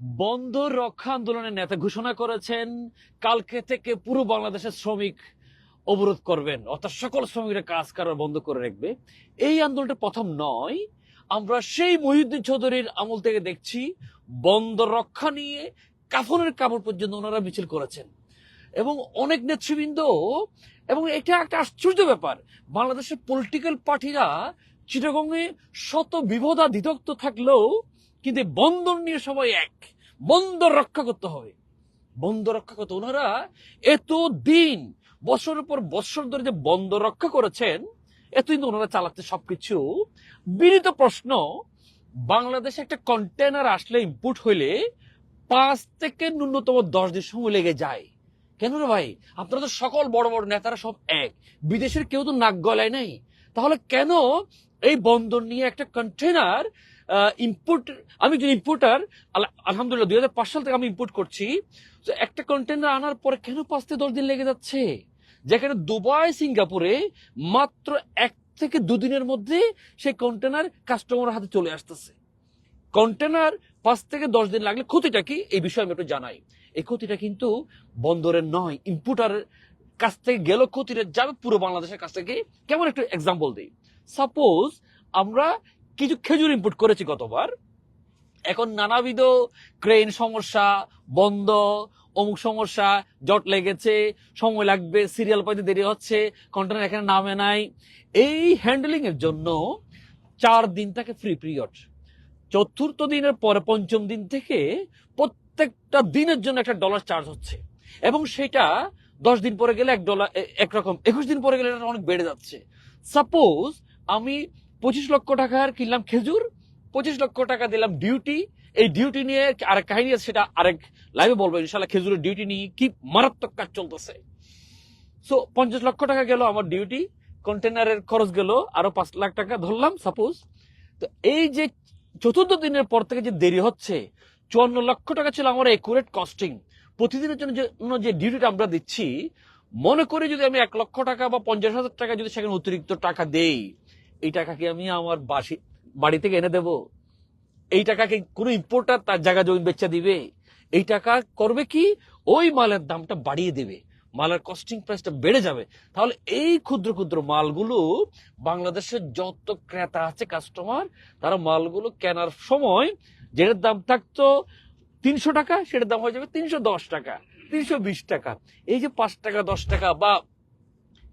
বন্দর রক্ষা আন্দোলনের নেতা ঘোষণা করেছেন, কালকে থেকে পুরো বাংলাদেশের শ্রমিক অবরোধ করবেন। অর্থাৎ সকল শ্রমিকরা কাজ করা বন্ধ করে রাখবে। এই আন্দোলনটা প্রথম নয়। আমরা সেই মহিউদ্দিন চৌধুরীর আমল থেকে দেখছি বন্দর রক্ষা নিয়ে কাফনের কাপড় পর্যন্ত ওনারা মিছিল করেছেন। এবং অনেক নেতৃবৃন্দ, এবং এটা একটা আশ্চর্য ব্যাপার, বাংলাদেশের পলিটিক্যাল পার্টিরা চিটাগংয়ে শত বিভদা থাকলেও কিন্তু বন্দর নিয়ে সবাই এক। বন্দর রক্ষা করতে হবে। বন্দর রক্ষা করতে ওনারা এত দিন বছরের পর বছর ধরে যে বন্দর রক্ষা করেছেন, এতদিন ওনারা চালাচ্ছে সবকিছু। বিনীত প্রশ্ন, বাংলাদেশে একটা কন্টেনার আসলে ইম্পোর্ট হইলে পাঁচ থেকে ন্যূনতম দশ দিন সময় লেগে যায়। কেন রে ভাই? আপনারা তো সকল বড় বড় নেতারা সব এক। বিদেশের কেউ তো নাক গলায় নাই। তাহলে কেন এই বন্দর নিয়ে একটা কন্টেনার ইম্পোর্ট আমি যে ইম্পোর্টার আলহামদুলিল্লাহ দু হাজার পাঁচ সাল থেকে আমি ইম্পোর্ট করছি। তো একটা কন্টেনার আনার পরে কেন পাঁচ থেকে দশ দিন লেগে যাচ্ছে? যেখানে দুবাই, সিঙ্গাপুরে মাত্র এক থেকে দুদিনের মধ্যে সেই কন্টেনার কাস্টমার হাতে চলে আসতেছে। কন্টেনার পাঁচ থেকে দশ দিন লাগলে ক্ষতিটা কি? এই বিষয়ে আমি একটু জানাই। এই ক্ষতিটা কিন্তু বন্দরের নয় ইম্পোর্টারের কাছ থেকে গেল ক্ষতিটা যাবে পুরো বাংলাদেশের কাছ থেকে। কেমন একটু এক্সাম্পল দিই। সাপোজ আমরা কিছু খেজুর ইম্পোর্ট করেছি গতবার। এখন নানাবিধ ক্রেন সমস্যা, বন্ধ, অমুক সমস্যা, জট লেগেছে, সময় লাগবে সিরিয়াল পাইতে দেরি হচ্ছে কন্টেনার এখানে নামে নাই। এই হ্যান্ডেলিং এর জন্য চার দিন থাকে ফ্রি পিরিয়ড চতুর্থ দিনের পরে পঞ্চম দিন থেকে প্রত্যেকটা দিনের জন্য একটা ডলার চার্জ হচ্ছে। এবং সেটা দশ দিন পরে গেলে এক ডলার একরকম একুশ দিন পরে গেলে এটা অনেক বেড়ে যাচ্ছে। সাপোজ আমি পঁচিশ লক্ষ টাকার কিনলাম খেজুর, পঁচিশ লক্ষ টাকা দিলাম ডিউটি এই ডিউটি নিয়ে আরেক কাহিনী আছে, সেটা আরেক লাইভে বলব ইনশাল্লাহ খেজুরের ডিউটি নিয়ে কি মারাত্মক কাজ চলতেছে। সো পঞ্চাশ লক্ষ টাকা গেল আমার ডিউটি কন্টেনারের খরচ গেল, আরও পাঁচ লাখ টাকা ধরলাম সাপোজ তো এই যে চতুর্থ দিনের পর থেকে যে দেরি হচ্ছে, চুয়ান্ন লক্ষ টাকা ছিল আমার একুরেট কস্টিং প্রতিদিনের জন্য যে- ডিউটিটা আমরা দিচ্ছি, মনে করে যদি আমি এক লক্ষ টাকা বা পঞ্চাশ হাজার টাকা যদি সেখানে অতিরিক্ত টাকা দেই এই টাকা কি আমি আমার বাসি, বাড়ি থেকে এনে দেব। এই টাকাকে কোনো ইম্পোর্টার তার জায়গা জমি বেচা দিবে। এই টাকা করবে কি? ওই মালের দামটা বাড়িয়ে দেবে। মালের কস্টিং প্রাইসটা বেড়ে যাবে। তাহলে এই ক্ষুদ্র ক্ষুদ্র মালগুলো বাংলাদেশের যত ক্রেতা আছে কাস্টমার তারা মালগুলো কেনার সময় যেটার দাম থাকতো তিনশো টাকা, সেটার দাম হয়ে যাবে তিনশো দশ টাকা, তিনশো বিশ টাকা। এই যে পাঁচ টাকা, দশ টাকা বা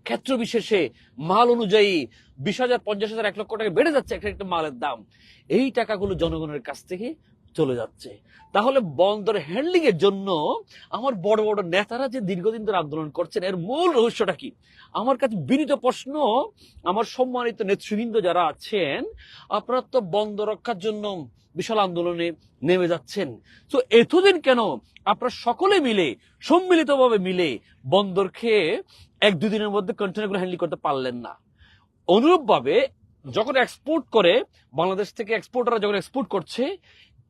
ক্ষেত্র বিশেষে মাল অনুযায়ী বিশ হাজার, পঞ্চাশ হাজার, এক লক্ষ টাকা বেড়ে যাচ্ছে একটা একটা মালের দাম। এই টাকাগুলো জনগণের কাছ থেকে চলে যাচ্ছে। তাহলে বন্দর হ্যান্ডলিং এর জন্য আমার বড় বড় নেতারা যে দীর্ঘদিন ধরে আন্দোলন করছেন, এর মূল রহস্যটা কি? আমার কাছে বিনীত প্রশ্ন, আমার সম্মানিত নেতৃবৃন্দ যারা আছেন, আপনারা তো বন্দর রক্ষার জন্য বিশাল আন্দোলনে নেমে যাচ্ছেন। তো এতদিন কেন আপনারা সকলে মিলে, সম্মিলিতভাবে মিলে বন্দর খেয়ে এক দুদিনের মধ্যে কন্টেনারগুলো হ্যান্ডেল করতে পারলেন না। অনুরূপভাবে যখন এক্সপোর্ট করে, বাংলাদেশ থেকে এক্সপোর্টাররা যখন এক্সপোর্ট করছে,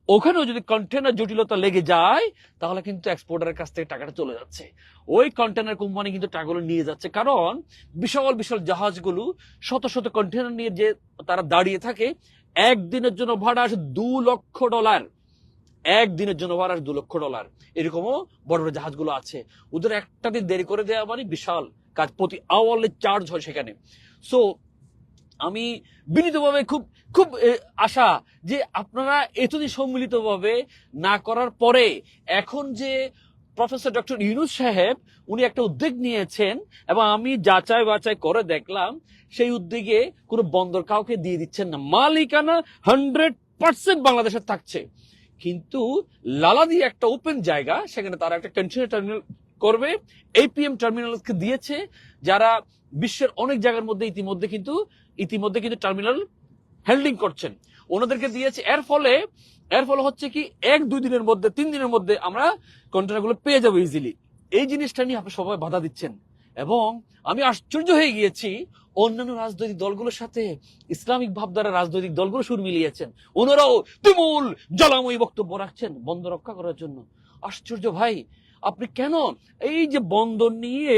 ওখানেও যদি কন্টেনার জটিলতা লেগে যায়, তাহলে কিন্তু এক্সপোর্টারের কাছ থেকে টাকাটা চলে যাচ্ছে। ওই কন্টেনার কোম্পানি কিন্তু টাকাগুলো নিয়ে যাচ্ছে। কারণ বিশাল বিশাল জাহাজগুলো শত শত কন্টেনার নিয়ে যে তারা দাঁড়িয়ে থাকে, একদিনের জন্য ভাড়া আসে দু লক্ষ ডলার একদিনের জন্য ভাড়া দু লক্ষ ডলার। এরকমও বড় বড় জাহাজগুলো আছে। ওদের একটা দিন দেরি করে দেওয়া মানে বিশাল কাজ, প্রতি আওয়ারলি চার্জ হয় সেখানে। সো আমি বিনীতভাবে খুব খুব আশা যে আপনারা এতদিন সম্মিলিতভাবে না করার পরে এখন যে প্রফেসর ডক্টর ইউনুস সাহেব, উনি একটা উদ্যোগ নিয়েছেন এবং আমি যাচাই বাছাই করে দেখলাম, সেই উদ্যোগে কোনো বন্দর কাউকে দিয়ে দিচ্ছেন না। মালিকানা হান্ড্রেড পার্সেন্ট বাংলাদেশের থাকছে। কিন্তু লালা দিয়ে একটা ওপেন জায়গা, সেখানে তারা একটা কন্টেনার টার্মিনাল করবে। এপিএম টার্মিনালকে দিয়েছে, যারা বিশ্বের অনেক জায়গার মধ্যে ইতিমধ্যে কিন্তু ইতিমধ্যে কিন্তু টার্মিনাল হ্যান্ডলিং করছেন। ওনাদেরকে দিয়েছে, এর ফলে এর ফলে হচ্ছে কি, এক দুই দিনের মধ্যে, তিন দিনের মধ্যে আমরা কন্টেনারগুলো পেয়ে যাব ইজিলি এই জিনিসটা নিয়ে আপনি সবাই বাধা দিচ্ছেন। এবং আমি আশ্চর্য হয়ে গিয়েছি, অন্যান্য রাজনৈতিক দলগুলোর সাথে ইসলামিক ভাবধারা রাজনৈতিক দলগুলো সুর মিলিয়েছেন। ওনারাও তুমুল জ্বালাময়ী বক্তব্য রাখছেন বন্ধ রক্ষা করার জন্য। আশ্চর্য ভাই, আপনি কেন এই যে বন্দর নিয়ে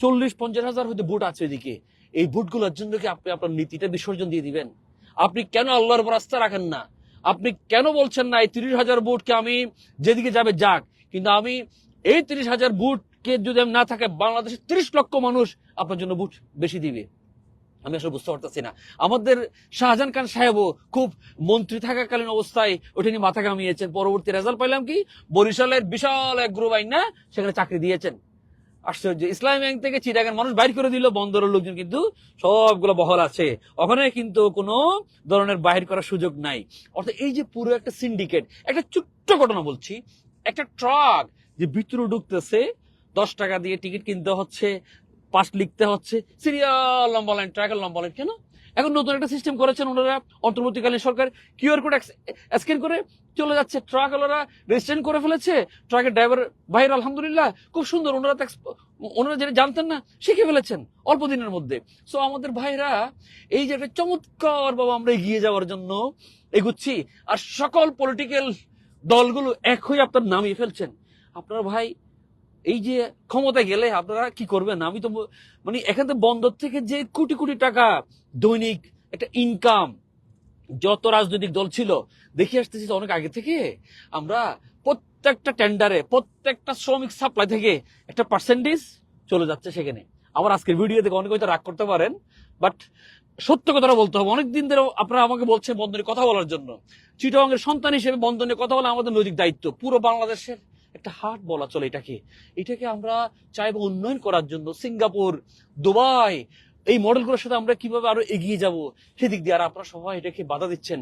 চল্লিশ পঞ্চাশ হাজার হয়তো ভোট আছে এদিকে, এই বুটগুলোর জন্য কি আপনি আপনার নীতিটা বিসর্জন দিয়ে দিবেন? আপনি কেন আল্লাহর আস্থা রাখেন না? আপনি কেন বলছেন না এই তিরিশ হাজার বুটকে আমি যেদিকে যাবে যাক, কিন্তু আমি এই তিরিশ হাজার বুটকে যদি না থাকে বাংলাদেশের তিরিশ লক্ষ মানুষ আপনার জন্য বুট বেশি দিবে। আমি আসলে বুঝতে পারতেছি না। আমাদের শাহজাহান খান সাহেবও খুব মন্ত্রী থাকাকালীন অবস্থায় ওটা নিয়ে মাথা কামিয়েছেন পরবর্তী রেজাল্ট পাইলাম কি? বরিশালের বিশাল এক গ্রুপ আইন, না? সেখানে চাকরি দিয়েছেন। আশ্চর্য। ইসলামী ব্যাংক থেকে চিটাগান মানুষ বাইর করে দিল, বন্দরের লোকজন কিন্তু সবগুলো বহল আছে। ওখানে কিন্তু কোনো ধরনের বাহির করার সুযোগ নাই। অর্থাৎ এই যে পুরো একটা সিন্ডিকেট একটা ছোট্ট ঘটনা বলছি, একটা ট্রাক যে ভিতরে ঢুকতেছে দশ টাকা দিয়ে টিকিট কিনতে হচ্ছে পাস লিখতে হচ্ছে। সিরিয়াল লম্বা লাইন ট্রাকের লম্বা লাইন কেন? এখন নতুন একটা সিস্টেম করেছেন ওনারা, অন্তর্বর্তীকালীন সরকার কিউআর কোড স্ক্যান করে চলে যাচ্ছে। ট্রাক ওনারা রেজিস্ট্রেশন করে ফেলেছে। ট্রাকের ড্রাইভার ভাইয়ের আলহামদুলিল্লাহ, খুব সুন্দর। ওনারা ওনারা যেটা জানতেন না, শিখে ফেলেছেন অল্প দিনের মধ্যে। সো আমাদের ভাইরা, এই যে একটা চমৎকার বাবা আমরা এগিয়ে যাওয়ার জন্য এগুচ্ছি, আর সকল পলিটিক্যাল দলগুলো এক হয়ে আপনার নামিয়ে ফেলছেন। আপনার ভাই এই যে ক্ষমতায় গেলে আপনারা কি করবেন? আমি তো মানে এখান থেকে বন্দর থেকে যে কোটি কোটি টাকা দৈনিক একটা ইনকাম যত রাজনৈতিক দল ছিল, দেখে আসতেছি অনেক আগে থেকে আমরা প্রত্যেকটা টেন্ডারে প্রত্যেকটা শ্রমিক সাপ্লাই থেকে একটা পার্সেন্টেজ চলে যাচ্ছে সেখানে। আবার আজকের ভিডিও থেকে অনেকে হয়তো রাগ করতে পারেন বাট সত্য কথাটা বলতে হবে। অনেকদিন ধরে আপনারা আমাকে বলছেন বন্ধনে কথা বলার জন্য। চিটংয়ের সন্তান হিসেবে বন্ধনে কথা বলা আমাদের নৈতিক দায়িত্ব, পুরো বাংলাদেশের একটা হাট বলা চলে এটাকে। এটাকে আমরা চাইব উন্নয়ন করার জন্য। সিঙ্গাপুর, দুবাই, এই মডেলগুলোর সাথে আমরা কীভাবে আরও এগিয়ে যাব, সেদিক দিয়ে। আর আপনারা সবাই এটাকে বাধা দিচ্ছেন।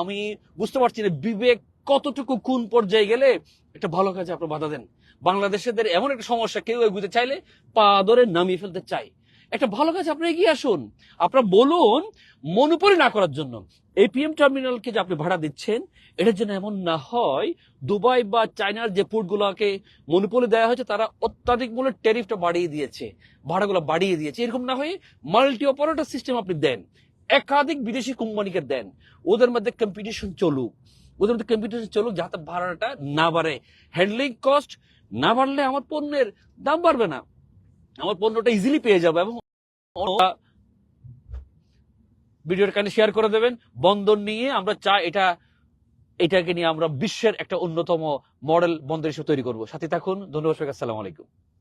আমি বুঝতে পারছি না, বিবেক কতটুকু কোন পর্যায়ে গেলে একটা ভালো কাজে আপনারা বাধা দেন? বাংলাদেশের এমন একটা সমস্যা, কেউ এগুতে চাইলে পা ধরে নামিয়ে ফেলতে চাই একটা ভালো কাজ আপনি এগিয়ে আসুন। আপনারা বলুন মনোপলি না করার জন্য। এপিএম টার্মিনালকে যে আপনি ভাড়া দিচ্ছেন, এটার জন্য এমন না হয়, দুবাই বা চায়নার যে পোর্টগুলোকে মনোপলি দেওয়া হয়েছে, তারা অত্যাধিক মূল্যের ট্যারিফটা বাড়িয়ে দিয়েছে। ভাড়াগুলো বাড়িয়ে দিয়েছে। এরকম না হয়ে মাল্টি অপারেটর সিস্টেম আপনি দেন। একাধিক বিদেশি কোম্পানিকে দেন। ওদের মধ্যে কম্পিটিশন চলুক। ওদের মধ্যে কম্পিটিশন চলুক যাতে ভাড়াটা না বাড়ে। হ্যান্ডলিং কস্ট না বাড়লে আমার পণ্যের দাম বাড়বে না। আমার পণ্যটা ইজিলি পেয়ে যাব এবং ভিডিওর কানে শেয়ার করে দেবেন। বন্দর নিয়ে আমরা চাই এটা, এটাকে নিয়ে আমরা বিশ্বের একটা অন্যতম মডেল বন্দর হিসেবে তৈরি করব। সাথে থাকুন, ধন্যবাদ আসসালামু আলাইকুম।